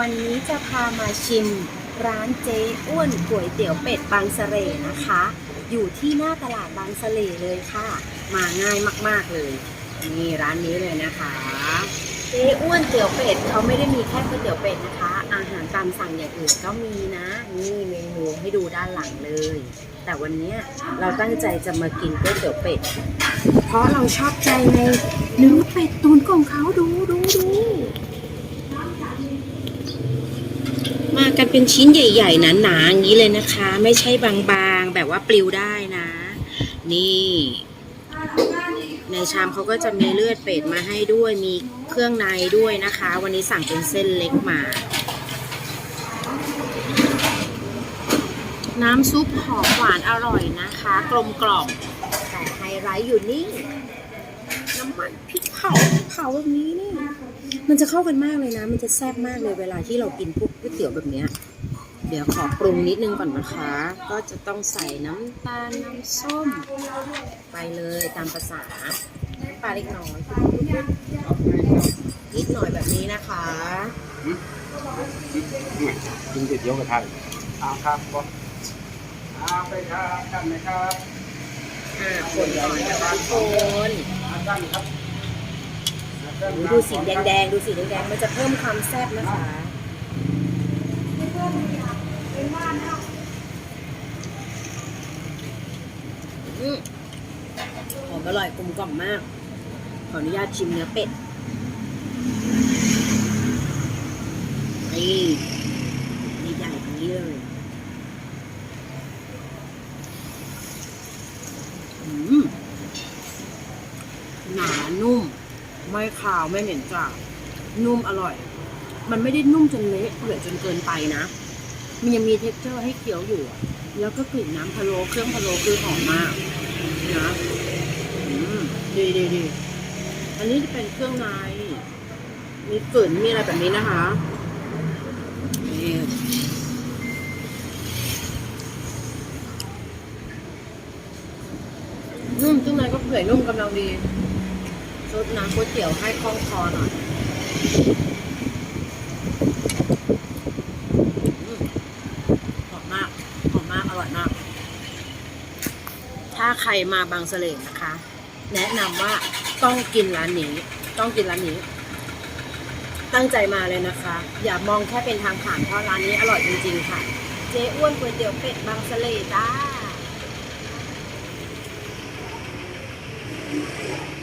วันนี้จะพามาชิมร้านเจ๊อ้วนก๋วยเตี๋ยวเป็ดบางเสร่นะคะ อยู่ที่หน้าตลาดบางเสร่เลยค่ะ มาง่ายมากๆเลย นี่ร้านนี้เลยนะคะ เจ๊อ้วนเตี๋ยวเป็ดเขาไม่ได้มีแค่ก๋วยเตี๋ยวเป็ดนะคะ อาหารตามสั่งอย่างอื่นก็มีนะ นี่เมนูให้ดูด้านหลังเลย แต่วันนี้เราตั้งใจจะมากินก๋วยเตี๋ยวเป็ด เพราะเราชอบใจในเนื้อเป็ดตุนของเขาดูดูดู มากันเป็นชิ้นใหญ่ๆหนาๆอย่างนี้เลยนะคะ ไม่ใช่บางๆ แบบว่าปลิวได้นะ นี่ ในชามเขาก็จะมีเลือดเป็ดมาให้ด้วยมีเครื่องในด้วยนะคะ วันนี้สั่งเป็นเส้นเล็กมา น้ำซุปหอมหวานอร่อยนะคะ กลมกล่อมแต่ไฮไลท์อยู่นี่ น้ำมันพริกเผาเผาแบบนี้นี่ มันจะเข้ากันมากเลยนะ มันจะแซ่บมากเลยเวลาที่เรากินพวกก๋วยเตี๋ยวแบบเนี้ยเดี๋ยวขอปรุงนิดนึงก่อนนะคะ ก็จะต้องใส่น้ำตาลน้ำส้ม ไปเลยตามภาษาน้ำปลาเล็กน้อยนิดหน่อยแบบนี้นะคะกินก๋วยเตี๋ยวกระทะอ่าครับก็อ่าไปครับกันนะครับอ่าคนหน่อยนะคะคน อ่ากันครับดูสีแดงๆ ดูสีแดงๆ มันจะเพิ่มความแซ่บนะคะอืมหอมอร่อยกลมกล่อมมาก ขออนุญาตชิมเนื้อเป็ด นี่นี่ใหญ่อย่างนี้เลยอืมห นุ่ม ไม่คาวไม่เหม็นจานุ่มอร่อย มันไม่ได้นุ่มจนเละเปื่อยจนเกินไปนะ มันยังมีเท็กเจอร์ให้เคี้ยวอยู่ แล้วก็กลิ่นน้ำพะโล้เครื่องพะโล้คือหอมมากนะอืมดีดีดีอันนี้จะเป็นเครื่องใน มีกลิ่นมีอะไรแบบนี้นะคะนี่นุ่มเครื่องในก็เปื่อยนุ่มกำลังดี รดน้ำก๋วยเตี๋ยวให้คล่องคอหน่อยหอมมากหอมมากอร่อยมาก ถ้าใครมาบางเสลงนะคะ แนะนำว่าต้องกินร้านนี้ ต้องกินร้านนี้ ตั้งใจมาเลยนะคะ อย่ามองแค่เป็นทางผ่านเพราะร้านนี้อร่อยจริงๆค่ะ เจ๊อ้วนก๋วยเตี๋ยวเป็ดบางเสลจ้า Thank you.